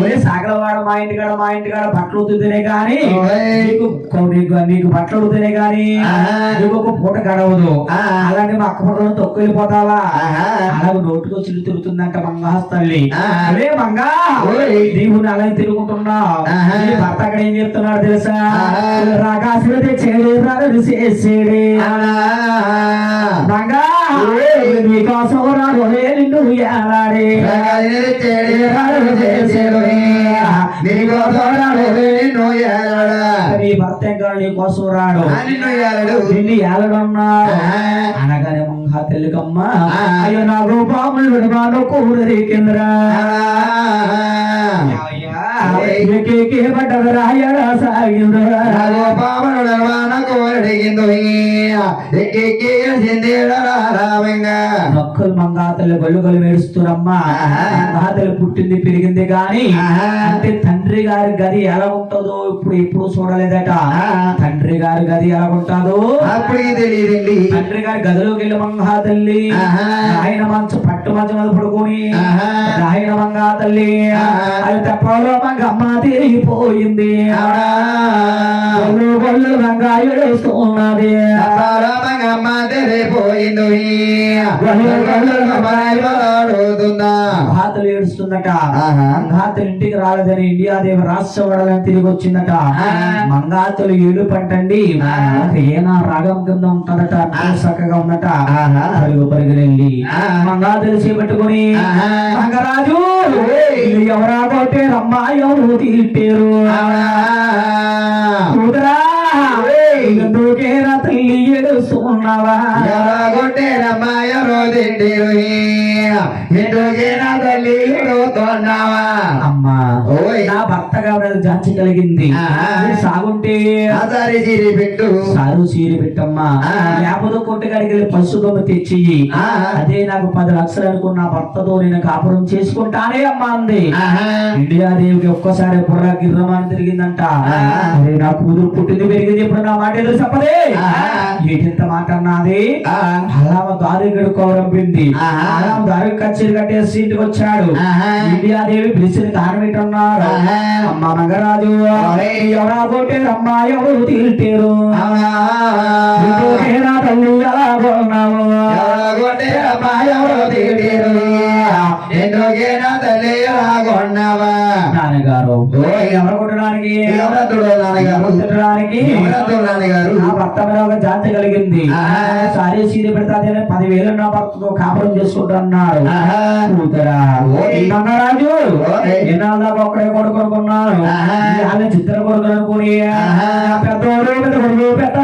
ఒరే సాగలవాడ మా ఇంటికాడ మా ఇంటికాడ బట్టలు ఉతుకుతేనే గాని. నీకు నీకు నీకు బట్టలు ఉడితేనే గాని. నీకు ఒక పూట గడవదు ఆ. అలాంటి మా అక్క పుట్టలో తొక్కు వెళ్ళిపోతావా ఆహా. అలాగే నోటుకొచ్చి తిరుగుతుందంట మంగాస్ తల్లి. అరే మంగా. నీవు అలా తిరుగుకుంటున్నావు ఆహా. నీ భర్త అక్కడ ఏం చెప్తున్నాడు తెలుసా రాడు చేసేడే మంగా. నీకోసం నిన్ను ఏలాడే నీ భర్త ఇంకా నీ కోసం రాడు నిన్ను ఏలడున్నాడు. అనగానే మంగా తెలుగమ్మ. అయ్యో నా రూపాములు విడవాలో కూడరి కిందరా ఏకేకే పడ్డది రాయడా సాగిందరా నొక్కలు మంగాతలు గొల్లు గొల్లు ఆహా. మంగాతలు పుట్టింది పెరిగింది గాని ఆహా. అంటే తండ్రి గారి గది ఎలా ఉంటుందో ఇప్పుడు ఎప్పుడు చూడలేదట ఆహా. తండ్రి గారి గది ఎలా ఉంటుందో అప్పటికి తెలియదండి తండ్రి గారి గదిలోకి వెళ్ళి మంగా తల్లి ఆహా. ఆయన మంచు పట్టు మంచు మీద పడుకొని ఆహా. ఆయన మంగా తల్లి ఆహా. అది తప్పలో గొల్లు గొల్లు మంగాయుడు వేస్తున్నది ఘాతలు ఏడుస్తుందట. మంగాతలు ఇంటికి రాలేదని ఇండియా దేవి రాష్ట్ర వడాలని తిరిగి వచ్చిందట. మంగాతలు ఏడు పంటండి. ఏనా రాగం కింద ఉంటదట. చక్కగా ఉందట ఆహా. పరుగు పరుగులెళ్ళి. మంగాతలు చేపట్టుకుని. మంగరాజు ఎవరా కొట్టే రమ్మా ఎవరు తీర్పారు కూతురా ఓయ్. అమ్మా. ఓయ్. నా భర్త కాబట్టి జాంచి కలిగింది. సాగుంటే. పెట్టు. సారు సీరి పెట్టమ్మా. లేకపోతే కొట్టుకాడికి వెళ్ళి పశు బొమ్మ తెచ్చి. అదే నాకు పది లక్షలు అనుకున్న భర్తతో నేను కాపురం చేసుకుంటానే అమ్మా అంది. ఇండియా దేవికి ఒక్కసారి బుర్ర గిర్రమాని తిరిగిందంట. అరే నా కూతురు పుట్టింది పెరిగింది ఇప్పుడు నా మాట ఎదురు చెప్పదే. ఏంటింత మాట అన్నది? అలా దారి గడుకోరంపింది ఆహా. అలా దారి కచ్చేరి కట్టేసి ఇంటికి వచ్చాడు ఆహా. ఇండియా దేవి పిలిచిన కారణం ఏంటన్నారు? ఆహా. అమ్మ మంగరాజు ఓయ్. ఎవరా కొట్టారు అమ్మా ఎవరు ఇంకోకేనా తల్లి ఎలా కొన్నావు? నాన్నగారు. ఎవరు కొట్టడానికి? కొట్టడానికి నా భర్త మీద ఒక జాతి కలిగింది. సారీ సీరి పెడతాదే పదివేలు నా భర్తతో కాపురం చేసుకుంటున్నాడు ఓయ్. ఎన్నాళ్ళ దాకా ఒక్కడే ఆహా. చిత్ర కొడుకు అనుకుని పెద్ద కొడుకు పెద్ద